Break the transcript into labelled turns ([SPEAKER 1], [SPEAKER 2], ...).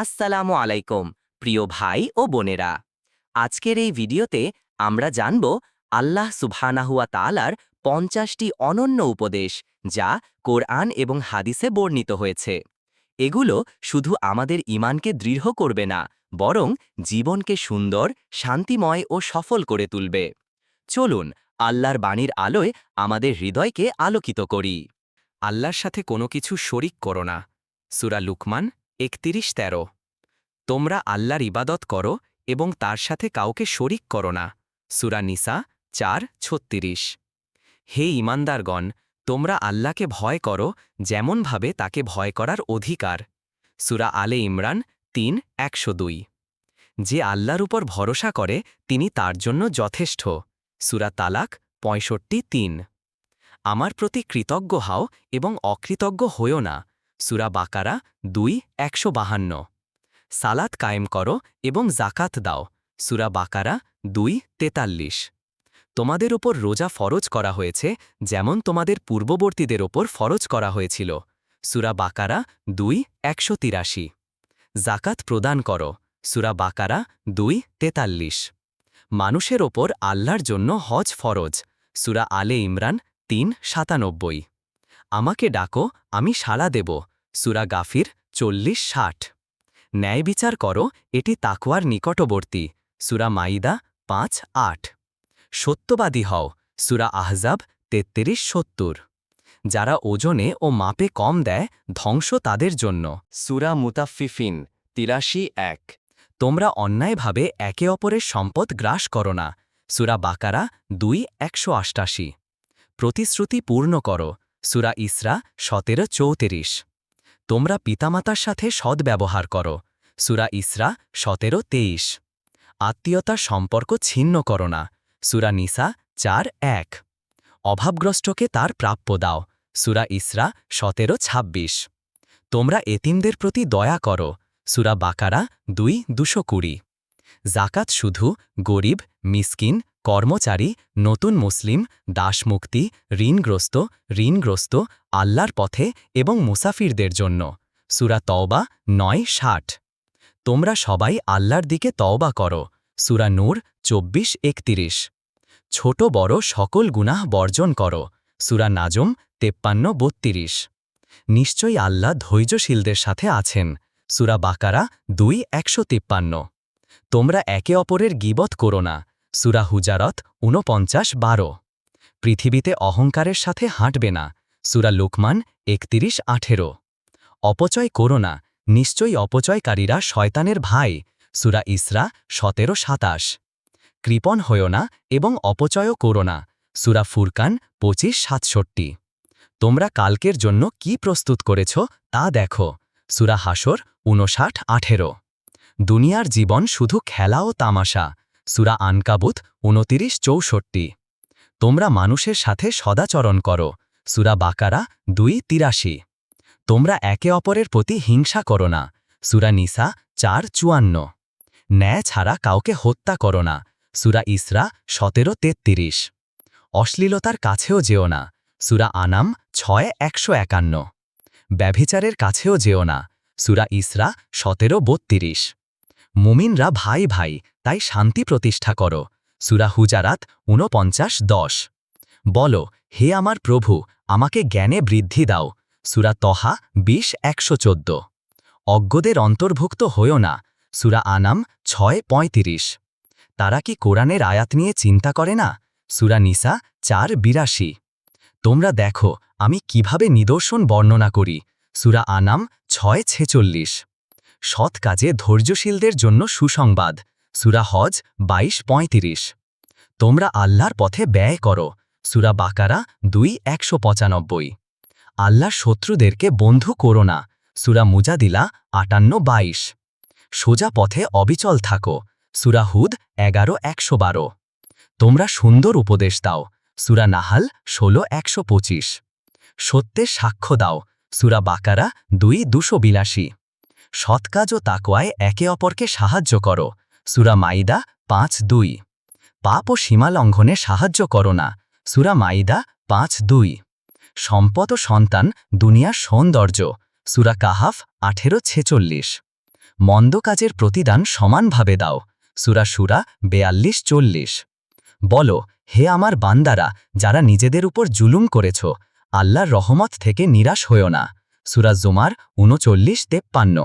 [SPEAKER 1] আসসালামু আলাইকুম, প্রিয় ভাই ও বোনেরা। আজকের এই ভিডিওতে আমরা জানব আল্লাহ সুবহানাহুয়া তালার পঞ্চাশটি অনন্য উপদেশ যা কোরআন এবং হাদিসে বর্ণিত হয়েছে। এগুলো শুধু আমাদের ইমানকে দৃঢ় করবে না, বরং জীবনকে সুন্দর, শান্তিময় ও সফল করে তুলবে। চলুন, আল্লাহর বাণীর আলোয় আমাদের হৃদয়কে আলোকিত করি। আল্লাহর সাথে কোনো কিছু শরিক করো না। সুরা লুকমান একতিরিশ তেরো। তোমরা আল্লাহর ইবাদত করো এবং তার সাথে কাউকে শরিক করো না। সুরা নিসা চার, ছত্রিশ। হে ইমানদারগণ, তোমরা আল্লাহকে ভয় করো যেমনভাবে তাকে ভয় করার অধিকার। সুরা আলে ইমরান তিন, একশো দুই। যে আল্লাহর উপর ভরসা করে, তিনি তার জন্য যথেষ্ট। সুরা তালাক পঁয়ষট্টি তিন। আমার প্রতি কৃতজ্ঞ হাও এবং অকৃতজ্ঞ হইও না। সুরা বাকারা দুই, একশো বাহান্ন। সালাত কায়েম করো এবং জাকাত দাও, সুরা বাকারা দুই, তেতাল্লিশ। তোমাদের ওপর রোজা ফরজ করা হয়েছে, যেমন তোমাদের পূর্ববর্তীদের ওপর ফরজ করা হয়েছিল, সুরা বাকারা দুই, একশো তিরাশি। জাকাত প্রদান করো, সুরা বাকারা দুই, তেতাল্লিশ। মানুষের ওপর আল্লাহর জন্য হজ ফরজ, সুরা আলে ইমরান তিন, সাতানব্বই। আমাকে ডাকো, আমি সাড়া দেব। সুরা গাফির চল্লিশ ষাট। ন্যায় বিচার করো, এটি তাকুয়ার নিকটবর্তী। সুরা মাইদা পাঁচ আট। সত্যবাদী হও, সুরা আহজাব তেত্রিশ সত্তর। যারা ওজনে ও মাপে কম দেয়, ধ্বংস তাদের জন্য। সুরা মুতাফিফিন তিরাশি এক। তোমরা অন্যায়ভাবে একে অপরের সম্পদ গ্রাস করো না। সুরা বাকারা দুই একশো অষ্টাশি প্রতিশ্রুতি পূর্ণ করো। সুরা ইসরা সতেরো চৌত্রিশ। তোমরা পিতামাতার সাথে সদ্ব্যবহার করো। সুরা ইসরা সতেরো তেইশ। আত্মীয়তার সম্পর্ক ছিন্ন করো না। সুরা নিসা চার এক। অভাবগ্রস্তকে তার প্রাপ্য দাও। সুরা ইসরা সতেরো ছাব্বিশ। তোমরা এতিমদের প্রতি দয়া করো। সুরা বাকারা দুই দুশো কুড়ি। জাকাত শুধু গরিব, মিসকিন কর্মচারী, নতুন মুসলিম, দাসমুক্তি, ঋণগ্রস্ত ঋণগ্রস্ত, আল্লাহর পথে এবং মুসাফিরদের জন্য। সুরা তওবা নয় ষাট। তোমরা সবাই আল্লাহর দিকে তওবা করো। সুরা নূর চব্বিশ একতিরিশ। ছোট বড় সকল গুনাহ বর্জন করো। সুরা নাজম তেপ্পান্ন বত্রিশ। নিশ্চয়ই আল্লাহ ধৈর্যশীলদের সাথে আছেন। সুরা বাকারা দুই একশো তোমরা একে অপরের গিবত করো না। সুরা হুজারত ঊনপঞ্চাশ বারো। পৃথিবীতে অহংকারের সাথে হাঁটবে না, সুরা লোকমান একতিরিশ আঠেরো। অপচয় করো না, নিশ্চয়ই অপচয়কারীরা শয়তানের ভাই, সুরা ইসরা সতেরো সাতাশ। কৃপণ হও না এবং অপচয়ও করো না, সুরা ফুরকান পঁচিশ সাতষট্টি। তোমরা কালকের জন্য কি প্রস্তুত করেছ তা দেখো, সুরা হাসর ঊনষাট আঠেরো। দুনিয়ার জীবন শুধু খেলা ও তামাশা সুরা আনকাবুত উনতিরিশ চৌষট্টি। তোমরা মানুষের সাথে সদাচরণ করো, সুরা বাকারা দুই তিরাশি। তোমরা একে অপরের প্রতি হিংসা করো না, সুরা নিসা চার চুয়ান্ন। ন্যায় ছাড়া কাউকে হত্যা করো না, সুরা ইসরা সতেরো তেত্রিশ। অশ্লীলতার কাছেও যেও না, সুরা আনাম ছয় একশো একান্ন। ব্যভিচারের কাছেও যেও না, সুরা ইসরা সতেরো বত্রিশ। মুমিনরা ভাই ভাই, তাই শান্তি প্রতিষ্ঠা করো। সুরা হুজারাত ঊনপঞ্চাশ দশ। বল, হে আমার প্রভু, আমাকে জ্ঞানে বৃদ্ধি দাও। সুরা তহা বিশ, একশো চোদ্দ। অজ্ঞদের অন্তর্ভুক্ত হইও না। সুরা আনাম ছয়, পঁয়ত্রিশ। তারা কি কোরআনের আয়াত নিয়ে চিন্তা করে না? সুরা নিসা চার, বিরাশি। তোমরা দেখো, আমি কীভাবে নিদর্শন বর্ণনা করি। সুরা আনাম ছয়, ছেচল্লিশ। সৎ কাজে ধৈর্যশীলদের জন্য সুসংবাদ। সুরা হজ বাইশ পঁয়ত্রিশ। তোমরা আল্লাহর পথে ব্যয় করো। সুরা বাকারা দুই একশো পঁচানব্বই। আল্লাহর শত্রুদেরকে বন্ধু করো না। সুরা মুজাদিলা আটান্ন বাইশ। সোজা পথে অবিচল থাকো। সুরা হুদ এগারো একশো বারো। তোমরা সুন্দর উপদেশ দাও। সুরা নাহাল ষোলো একশো পঁচিশ। সত্যের সাক্ষ্য দাও। সুরা বাকারা দুই দুশো সৎকাজ ও তাকোয়ায় একে অপরকে সাহায্য করো। সুরা মাইদা পাঁচ দুই। পাপ ও সীমা লঙ্ঘনে সাহায্য করো না। সুরা মাইদা পাঁচ দুই। সম্পদ ও সন্তান দুনিয়ার সৌন্দর্য। সুরা কাহাফ আঠেরো ছেচল্লিশ। মন্দ কাজের প্রতিদান সমানভাবে দাও। সুরা সুরা বেয়াল্লিশ চল্লিশ। বলো, হে আমার বান্দারা, যারা নিজেদের উপর জুলুম করেছ, আল্লাহর রহমত থেকে নিরাশ হও না। সুরা জুমার উনচল্লিশ তেপ্পান্ন।